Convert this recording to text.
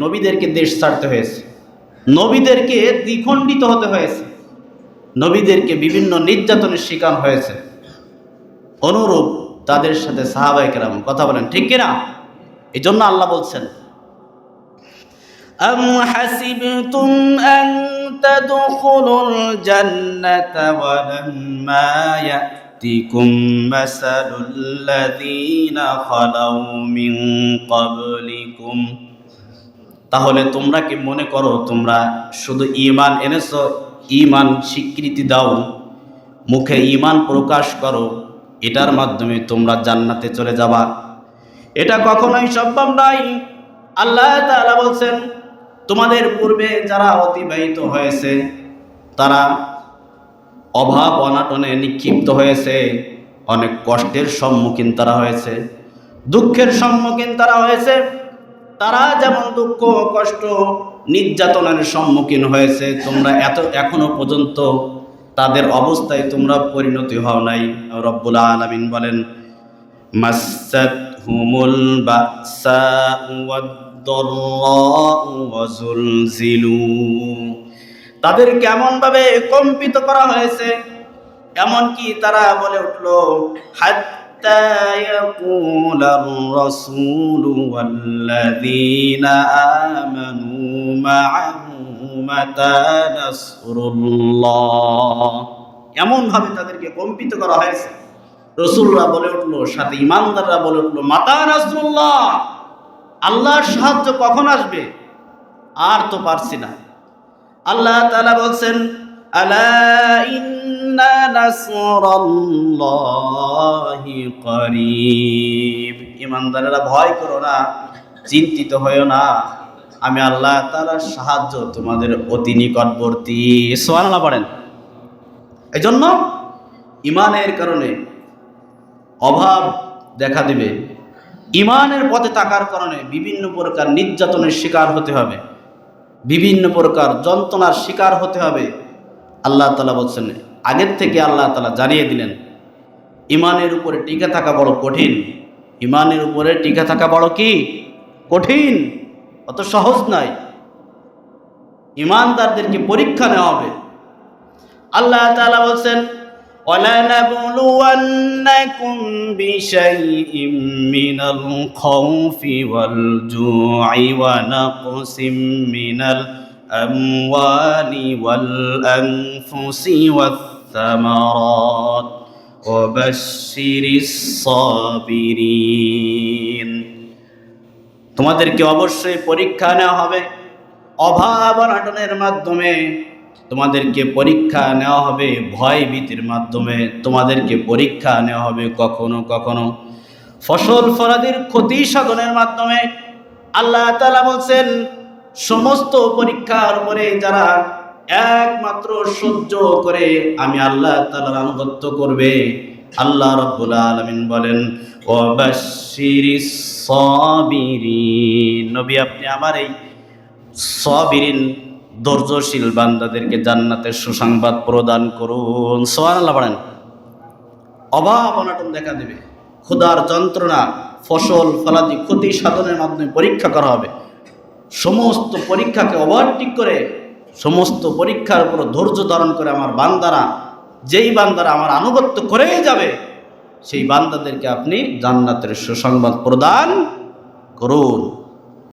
নবীদেরকে দেশ ছাড়তে হয়েছে নবীদেরকে দ্বিখণ্ডিত হতে হয়েছে নবীদেরকে বিভিন্ন নির্যাতনের শিকার হয়েছে অনুরূপ তাদের সাথে সাহাবাহিকেরাম কথা বলেন ঠিক কিনা এই জন্য আল্লাহ বলছেন أم حسبتم أن تدخلوا الجنة ولما يأتكم مثل الذين خلوا من قبلكم তাহলে তোমরা কি মনে করো, তোমরা শুধু ইমান এনেছো ইমান স্বীকৃতি দাও, মুখে ইমান প্রকাশ করো, এটার মাধ্যমে তোমরা জান্নাতে চলে যাবা। এটা কখনোই সম্ভব নয়। আল্লাহ তাআলা বলছেন, তোমাদের পূর্বে যারা অতিবাহিত হয়েছে, তারা অভাব অনাটনে নিক্ষিপ্ত হয়েছে, অনেক কষ্টের সম্মুখীন তারা হয়েছে, দুঃখের সম্মুখীন তারা হয়েছে। তারা যেমন দুঃখ, কষ্ট, নির্যাতনের সম্মুখীন হয়েছে, তোমরা এত, এখনও পর্যন্ত তাদের অবস্থায় তোমরা পরিণতি হও নাই। রব্বুল আলামিন বলেন হুমুল তাদের কেমন ভাবে কম্পিত করা হয়েছে, এমনকি তারা বলে উঠল হাত্তা ইয়াকুল আর-রাসূল ওয়াল্লাযীনা আমানু মা'আহু মাতা নাসরুল্লাহ এমন ভাবে তাদেরকে কম্পিত করা হয়েছে। রসুলরা বলে উঠল, সাথে ইমানদাররা বলে উঠল, মাতা নাসরুল্লাহ, আল্লাহর সাহায্য কখন আসবে? আর তো পারছি না। আল্লাহ তাআলা বলছেন আলা ইন্না নাসরাল্লাহি করিব। ইমানদারেরা ভয় করো না, চিন্তিত হয়েও না। আমি আল্লাহ তাআলার সাহায্য তোমাদের অতি নিকটবর্তী। সুবহানাল্লাহ পড়েন। এই জন্য ইমানের কারণে অভাব দেখা দিবে। ইমানের পথে থাকার কারণে বিভিন্ন প্রকার নির্যাতনের শিকার হতে হবে। বিভিন্ন প্রকার যন্ত্রণার শিকার হতে হবে। আল্লাহ তালা বলছেন আগের থেকে আল্লাহ তালা জানিয়ে দিলেন ইমানের উপরে টিকে থাকা বড় কঠিন ইমানের উপরে টিকে থাকা বড় কি কঠিন অত সহজ নয় ইমানদারদেরকে পরীক্ষা নেওয়া হবে আল্লাহ তাআলা বলছেন ولنبلونكم بشيء من الخوف والجوع ونقص من الأموال والأنفس والثمرات وبشر الصابرين তোমাদেরকে অবশ্যই পরীক্ষা নেওয়া হবে অভাব অনাটনের মাধ্যমে তোমাদেরকে পরীক্ষা নেওয়া হবে ভয় ভীতির মাধ্যমে তোমাদেরকে পরীক্ষা নেওয়া হবে কখনো কখনো ফসল ফলাদির ক্ষতি সাধনের মাধ্যমে আল্লাহ তালা বলছেন সমস্ত পরীক্ষার পরে যারা একমাত্র সহ্য করে, আমি আল্লাহ তালার আনুগত্য করবে। আল্লাহ রব্বুল আলমিন বলেন নবী, আপনি আমার এই সবিরিন ধৈর্যশীল বান্দাদেরকে জান্নাতের সুসংবাদ প্রদান করুন। সোয়ান আল্লাহ বলেন, অভাব অনাটন দেখা দেবে। ক্ষুধার যন্ত্রণা, ফসল, ফলাদি, ক্ষতি সাধনের মাধ্যমে পরীক্ষা করা হবে। সমস্ত পরীক্ষাকে ওভারটেক করে, সমস্ত পরীক্ষার উপর ধৈর্য ধারণ করে আমার বান্দারা, যেই বান্দারা আমার আনুগত্য করেই যাবে, সেই বান্দাদেরকে আপনি জান্নাতের সুসংবাদ প্রদান করুন।